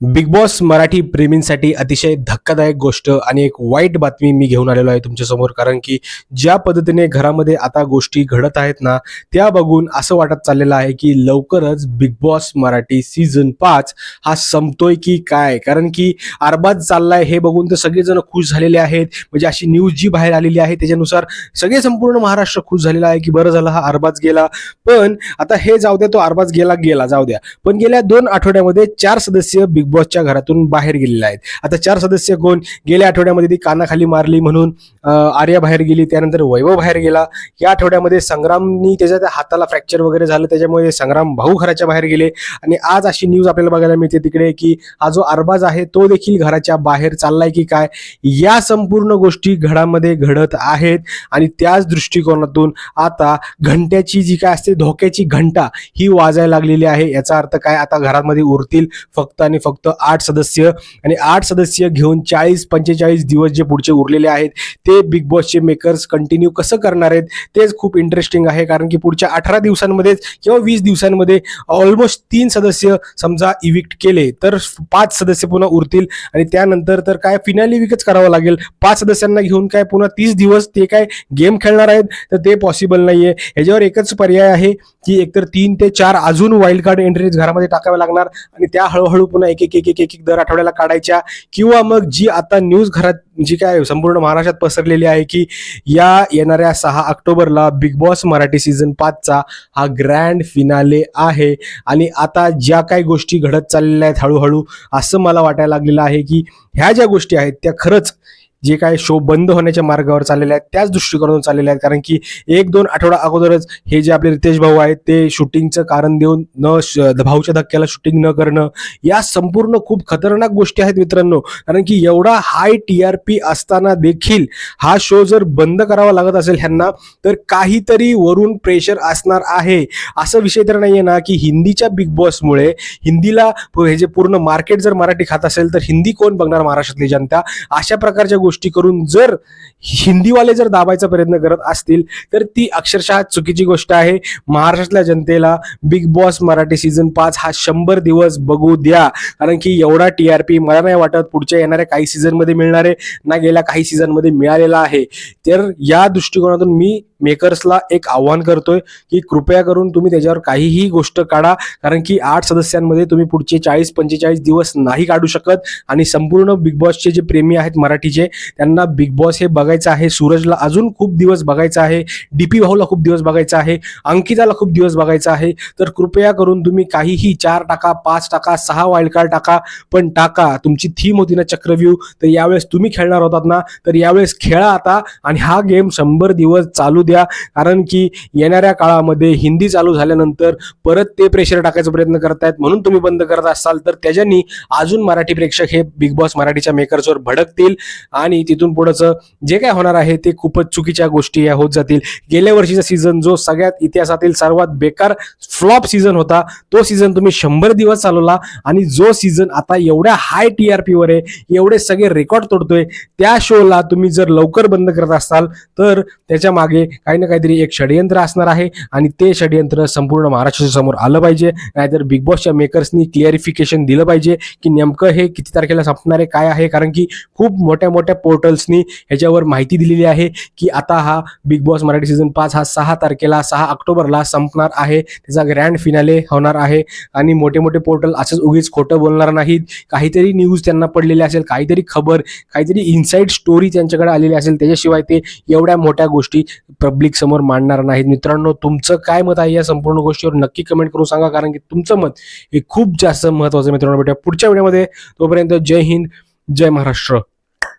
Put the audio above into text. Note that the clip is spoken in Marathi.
बिग बॉस मराठी प्रेमींसाठी अतिशय धक्कादायक गोष्ट आणि एक वाईट बातमी मी घेऊन आलेलो आहे तुमच्यासमोर. कारण की ज्या पद्धतीने घरामध्ये आता गोष्टी घडत आहेत ना त्या बघून असं वाटत चाललेलं आहे की लवकरच बिग बॉस मराठी सीझन पाच हा संपतोय की काय? कारण की अरबाज चाललाय हे बघून तर सगळेजण खुश झालेले आहेत. म्हणजे अशी न्यूज जी बाहेर आलेली आहे त्याच्यानुसार सगळे संपूर्ण महाराष्ट्र खुश झालेला आहे की बरं झालं हा अरबाज गेला. पण आता हे जाऊ द्या तो अरबाज गेला गेला जाऊ द्या. पण गेल्या दोन आठवड्यामध्ये चार सदस्य बिग बॉसच्या घरातून बाहेर गेलेले आहेत आता चार सदस्य कोण? गेल्या आठवड्यामध्ये ती कानाखाली मारली म्हणून आर्या बाहेर गेली त्यानंतर वैभव बाहेर गेला. या आठवड्यामध्ये संग्रामनी त्याच्या त्या हाताला फ्रॅक्चर वगैरे झालं त्याच्यामुळे संग्राम भाऊ घराच्या बाहेर गेले. आणि आज अशी न्यूज आपल्याला बघायला मिळते तिकडे की हा जो अरबाज आहे तो देखील घराच्या बाहेर चाललाय की काय? या संपूर्ण गोष्टी घडामध्ये घडत आहेत. आणि त्याच दृष्टिकोनातून आता घंट्याची जी काय असते धोक्याची घंटा ही वाजायला लागलेली आहे. याचा अर्थ काय? आता घरामध्ये उरतील फक्त आणि फक्त फक्त आठ सदस्य आणि आठ सदस्य घेऊन चाळीस पंचेचाळीस दिवस जे पुढचे उरलेले आहेत ते बिग बॉसचे मेकर्स कंटिन्यू कसं करणार आहेत तेच खूप इंटरेस्टिंग आहे. कारण की पुढच्या अठरा दिवसांमध्येच किंवा वीस दिवसांमध्ये ऑलमोस्ट तीन सदस्य समजा इविक्ट केले तर पाच सदस्य पुन्हा उरतील. आणि त्यानंतर तर काय फिनाली विकच करावं लागेल. पाच सदस्यांना घेऊन काय पुन्हा तीस दिवस ते काय गेम खेळणार आहेत तर ते पॉसिबल नाहीये. ह्याच्यावर एकच पर्याय आहे की एकतर तीन ते चार अजून वाईल्ड कार्ड एंट्रीज घरामध्ये टाकाव्या लागणार आणि त्या हळूहळू पुन्हा एक एक एक एक एक एक दर आठवड्याला काढायच्या. किंवा मग जी आता न्यूज घरात जी काय संपूर्ण महाराष्ट्रात पसरलेली आहे की या येणाऱ्या सहा ऑक्टोबरला बिग बॉस मराठी सीझन पाचचा हा ग्रँड फिनाले आहे. आणि आता ज्या काही गोष्टी घडत चाललेल्या आहेत हळूहळू असं मला वाटायला लागलेलं आहे की ह्या ज्या गोष्टी आहेत त्या खरंच जे काय शो बंद होण्याच्या मार्गावर चाललेले आहेत त्याच दृष्टिकोनातून चाललेले आहेत. कारण की एक दोन आठवडा अगोदरच हे जे आपले रितेश भाऊ आहेत ते शूटिंगचं कारण देऊन न श- भाऊच्या धक्क्याला शूटिंग न करणं या संपूर्ण खूप खतरनाक गोष्टी आहेत मित्रांनो. कारण की एवढा हाय टी आर पी असताना देखील हा शो जर बंद करावा लागत असेल ह्यांना तर काहीतरी वरून प्रेशर असणार आहे. असं विषय तर नाहीये ना की हिंदीच्या बिग बॉसमुळे हिंदीला हे जे पूर्ण मार्केट जर मराठी खात असेल तर हिंदी कोण बघणार महाराष्ट्रातली जनता? अशा प्रकारच्या गोष्टी करून जर हिंदीवाले जर दाबायचा प्रयत्न करत असतील तर ती अक्षरशः चुकीची गोष्ट आहे. महाराष्ट्रातल्या जनतेला बिग बॉस मराठी सीझन पाच हा शंभर दिवस बघू द्या. कारण की एवढा टी आर पी मला नाही वाटत पुढच्या येणाऱ्या काही सीझनमध्ये मिळणार आहे ना गेल्या काही सीझनमध्ये मिळालेला आहे. तर या दृष्टिकोनातून मी मेकर्सला एक आव्हान करतोय की कृपया करून तुम्ही त्याच्यावर काहीही गोष्ट काढा. कारण की आठ सदस्यांमध्ये तुम्ही पुढचे चाळीस पंचेचाळीस दिवस नाही काढू शकत. आणि संपूर्ण बिग बॉसचे जे प्रेमी आहेत मराठीचे त्यांना बिग बॉस हे बघायचं आहे. सूरजला अजून खूप दिवस बघायचं आहे. डीपी भाऊला खूप दिवस बघायचं आहे. अंकिताला खूप दिवस बघायचं आहे. तर कृपया करून तुम्ही काहीही चार टाका पाच टाका सहा वाईल्ड कार्ड टाका पण टाका. तुमची थीम होती ना चक्रव्यूह तर यावेळेस तुम्ही खेळणार होतात ना तर यावेळेस खेळा आता आणि हा गेम शंभर दिवस चालू द्या. कारण की येणाऱ्या काळामध्ये हिंदी चालू झाल्यानंतर परत ते प्रेशर टाकायचा प्रयत्न करतायत. म्हणून तुम्ही बंद करत असाल तर त्याच्यानी अजून मराठी प्रेक्षक हे बिग बॉस मराठीच्या मेकर्सवर भडकतील. आणि आणि तिथून पुढचं जे काय होणार आहे ते खूपच चुकीच्या गोष्टी या होत जातील. गेल्या वर्षीचा सीझन जो सगळ्यात इतिहासातील सर्वात बेकार फ्लॉप सीझन होता तो सीझन तुम्ही शंभर दिवस चालवला आणि जो सीझन आता एवढ्या हाय टी आर वर आहे एवढे सगळे रेकॉर्ड तोडतोय त्या शोला तुम्ही जर लवकर बंद करत असाल तर त्याच्यामागे काही ना काहीतरी एक षडयंत्र असणार आहे आणि ते षडयंत्र संपूर्ण महाराष्ट्राच्या समोर आलं पाहिजे. नाहीतर बिग बॉसच्या मेकर्सनी क्लिअरिफिकेशन दिलं पाहिजे की नेमकं हे किती तारखेला संपणार आहे काय आहे? कारण की खूप मोठ्या मोठ्या पोर्टल्सनी ह्याच्यावर माहिती दिलेली आहे की आता हा बिग बॉस मराठी सीझन पाच हा सहा तारखेला सहा ऑक्टोबरला संपणार आहे. त्याचा ग्रँड फिनाले होणार आहे. आणि मोठे मोठे पोर्टल असंच उगीच खोटं बोलणार नाहीत. काहीतरी न्यूज त्यांना पडलेली असेल काहीतरी खबर काहीतरी इन्साईड स्टोरी त्यांच्याकडे आलेली असेल. त्याच्याशिवाय ते एवढ्या मोठ्या गोष्टी पब्लिक समोर मांडणार नाहीत. मित्रांनो तुमचं काय मत आहे या संपूर्ण गोष्टीवर नक्की कमेंट करून सांगा. कारण की तुमचं मत हे खूप जास्त महत्वाचं मित्रांनो. भेटूया पुढच्या व्हिडिओमध्ये तोपर्यंत जय हिंद जय महाराष्ट्र.